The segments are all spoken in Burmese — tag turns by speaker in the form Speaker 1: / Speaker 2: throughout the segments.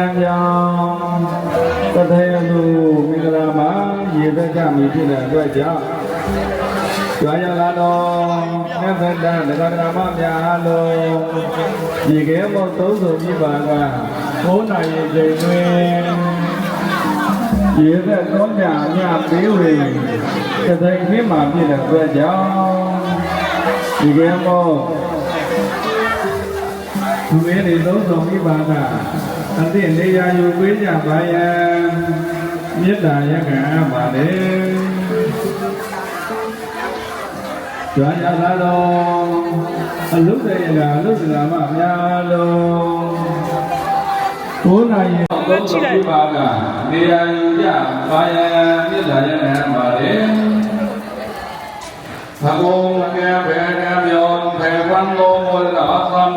Speaker 1: န်းကြောင့်တထဲလူမင်္ဂလာမှာရေဘက်ကမြည်ဖြစ်တဲ့အတွက်ကြောင့်ကြွားရလာတော်မြတ်ဗဒ္ဒနဂရမမြာလုံးဒီကဲမောသုံးစုံပြပါက9နိုင်ရေချိန်တွင်ရေဘက်တော်ညာမြပေးဝင်တထဲခင်းမှာဖြစ်တဲ့အတွက်ကြောင့်ဒီကဲမော với bà đi ra quý nhà தோசம் பாதா அந்த எல்லையா யூ பேஜ பாய மேட்டா யக பாதே Jaya Lalo, lúc đây là lúc là mà Nha Lô, tối nay có một với bà cả, đi ra ăn nhà bà ya, biết là nhà mẹ bà đấy. Thà cô nghe về em yon, thề quan lô ngồi là bắt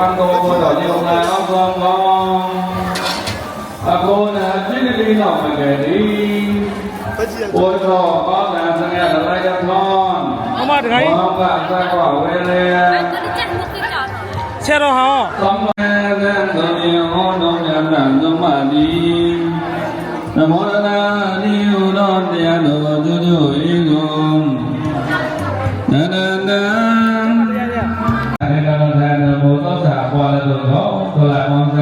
Speaker 1: ဝန်ကိုတော်ညုံနာအောင်ကောင်းကောင်းအကောနာပြည့်တိနောက်မကယ်ဒီဘောတော်ပါဏံစငယ်လိုက်ရထောင်းအမတခိုင်းဘောကသက္ကဝေလေ
Speaker 2: ဆရာတော်ဟောသမ္မေသံ
Speaker 1: သမေဟောနောယနာနမတိနမောနာနိယုတော်တရားတော်သူတို့ဤကုန်နန္ဒ过来。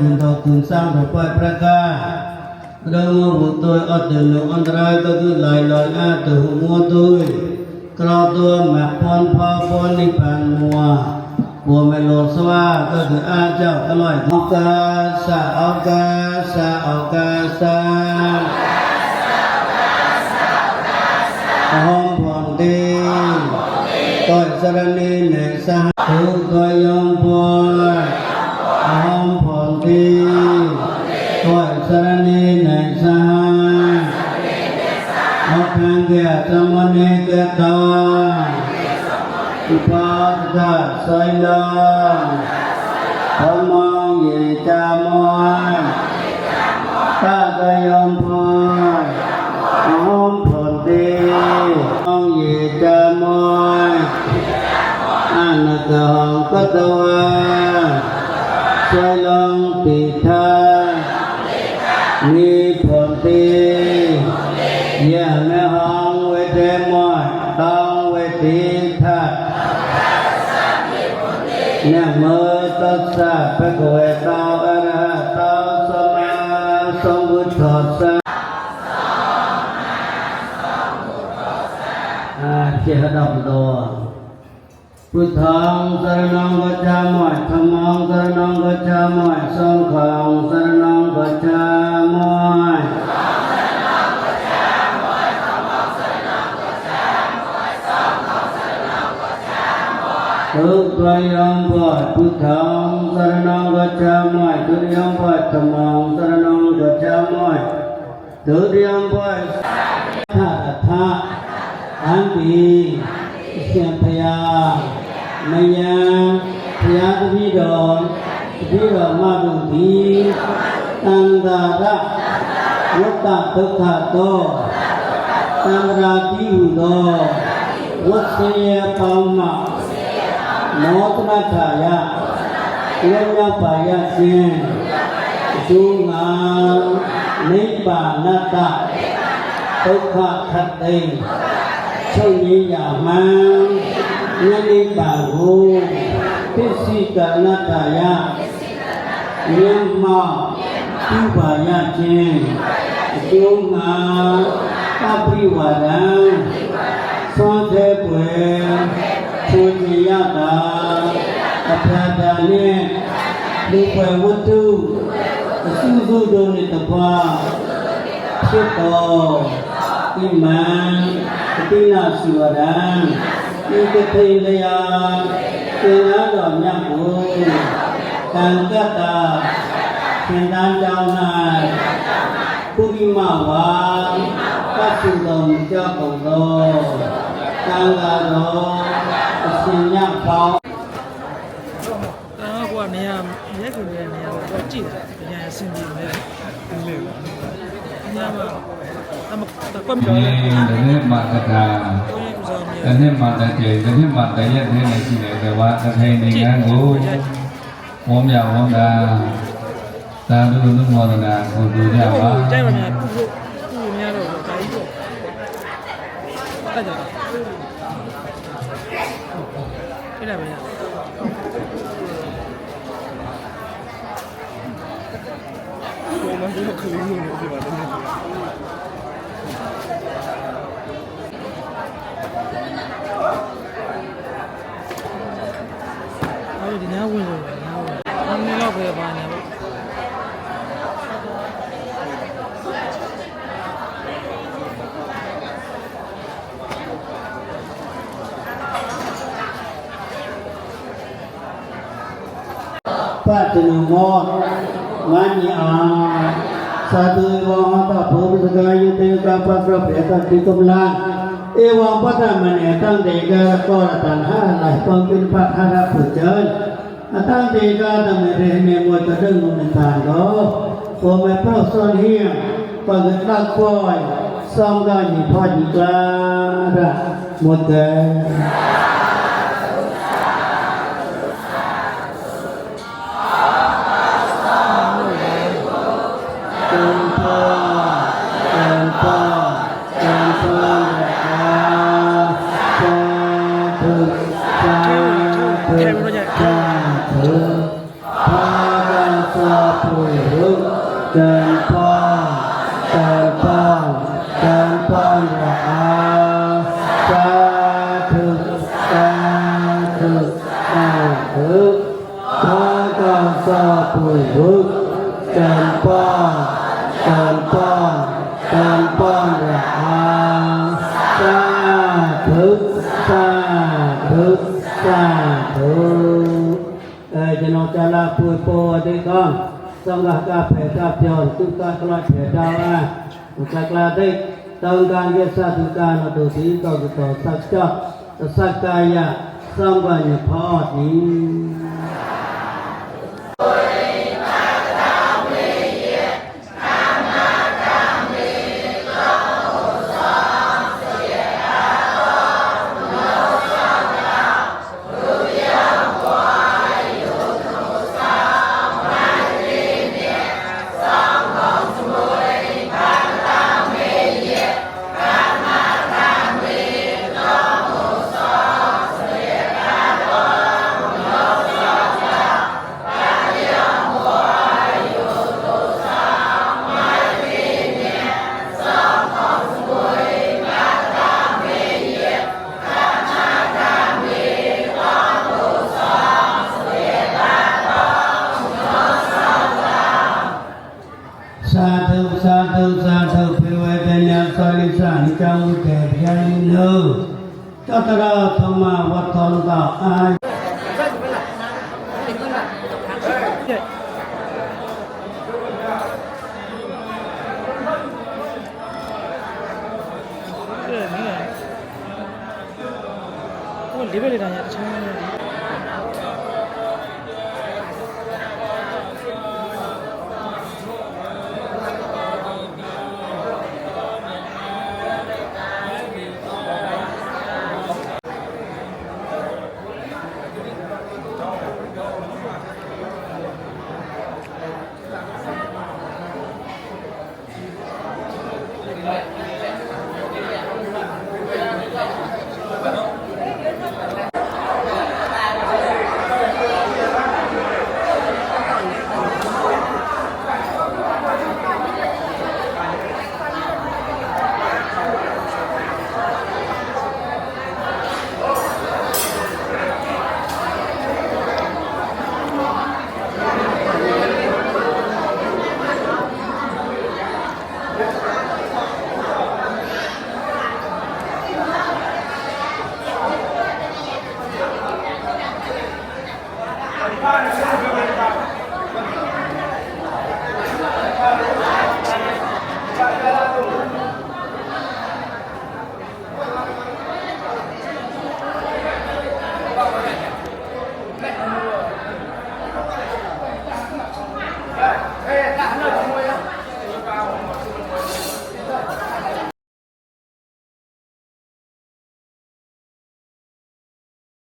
Speaker 1: คุณต่อคุณสามรูปประกาเรางหบุตรอัตโนอันตรายก็คือลายลอยอาตุหัวตัวกรอบตัวแม่พอนพอพอนนิพพานมัวบัวไม่ลอสว่าก็คืออาเจ้าอร่อยออกาสาออกาสาออกาสาห้องผ่อนดีต่อยสารนีแหนสาทุกข์ก็ยอมพอมณีเนตตาอุปาทตาสัยลาธรมองเยจามวันตากยมพรอมผลดีธรรมองเยจามวันอานตหองกัตวาสัยลังปิทามีผลดียาสะพระโกเอตาอะระหะโตสัมมาสัมพุทธัสสะเจ้าดอกโตพุทธังสรนังกัจจามอยธรรมังสรนังกัจจามอยสังฆังสรนังกัจจามอยทุกข์ไร้ลมพอดพุทธงသရဏဂတ္ထာမဒုတိယဘပထမံသရဏဂတ္ထာမဒုတိယဘသထအံပိအရှင်ဘုရားမယံဘုရားတပည့်တော်တပည့်တော်မတို့သည်တန်တာရဝတ္တဒုက္ခတောတံရာတိဟုသောဝတ်စေယပေါင်းမှမောတနာထာယဝိညာပါယခြင်းအကျိုးငါနိဗ္ဗာနတဒုက္ခခတ်သိမ်းချုပ်ငြိမ်းရာမှန်ဉာဏ်နိဗ္ဗာန်ကိုပစ္စည်းကနတယဉာဏ်မှဥပါယခြင်းအကျိုးငါသပရိဝါဒံသောသေးပွယ်သူဉာဏ်ရတာထာတာနဲ့လေခွေဝတ္ထုအစုစုတို့နဲ့တပွားဖြစ်တော်ဣမံအတိနာစုဝရံဤတထိလျာသင်္ဃတော်မြတ်ကိုတန်ကတ္တာသင်္ဍတောင်း၌ပုရိမဝါသတ္တုတော်ကြောက်ကုန်သောတန်ခါတော်အရှင်မြတ်ပေါင်း
Speaker 2: ကနေရာရက်ကူနေရာနေရာကိုတော့ကြည့်တာအများအဆင်ပြေမယ်လေ
Speaker 1: အများမှာအမတကွမ်ကျော်လေးနဲ့မာတကာတနေ့မာတကျေတနေ့မာတရက်နေနေရှိတယ်ကဘာတထိုင်နိုင်ငံကိုဝုံးမြဝုံးတာသာဓုလူမောဒနာကိုတို့ကြပါတိုက်
Speaker 2: ပါများခုခုခုများတော့ဒါကြီးပေါ့အဲ့ဒါအဲ့ဒါပဲ我今天工作，今天工作，们那要不也八年了。
Speaker 1: 八点钟么？Manya Sati Vamata Bhubhisagayate Kapatra Preta Tikumla Ewang Pata Mane Tăng Đề Ga Kora Tàn Hà Lại Phong Kinh Phật Hà Ra Phụ Chơi Tăng Đề Ga Tạm Mẹ Rê Mẹ Mùa Tờ Đừng Mùa Mẹ Tàn Đó Cô Mẹ Phao Son Hiền Và Người Đắc Coi Xong Gà Nhị Phò Nhị Ca Ra Một Tờ နောจาลาปุยโปอดิกองสงฆ์กาเผกาเปียวสุกากลอดเผดาวาอุกากลาติตองการเยสะทุกานตุสีตอกุตอสัจจะสักกายะสังวาญพอดี sanh châu đề danh lưu cho ta ra thông ma vật thân ai
Speaker 2: Hãy subscribe cho kênh Ghiền Mì Gõ Để không bỏ lỡ những video hấp dẫn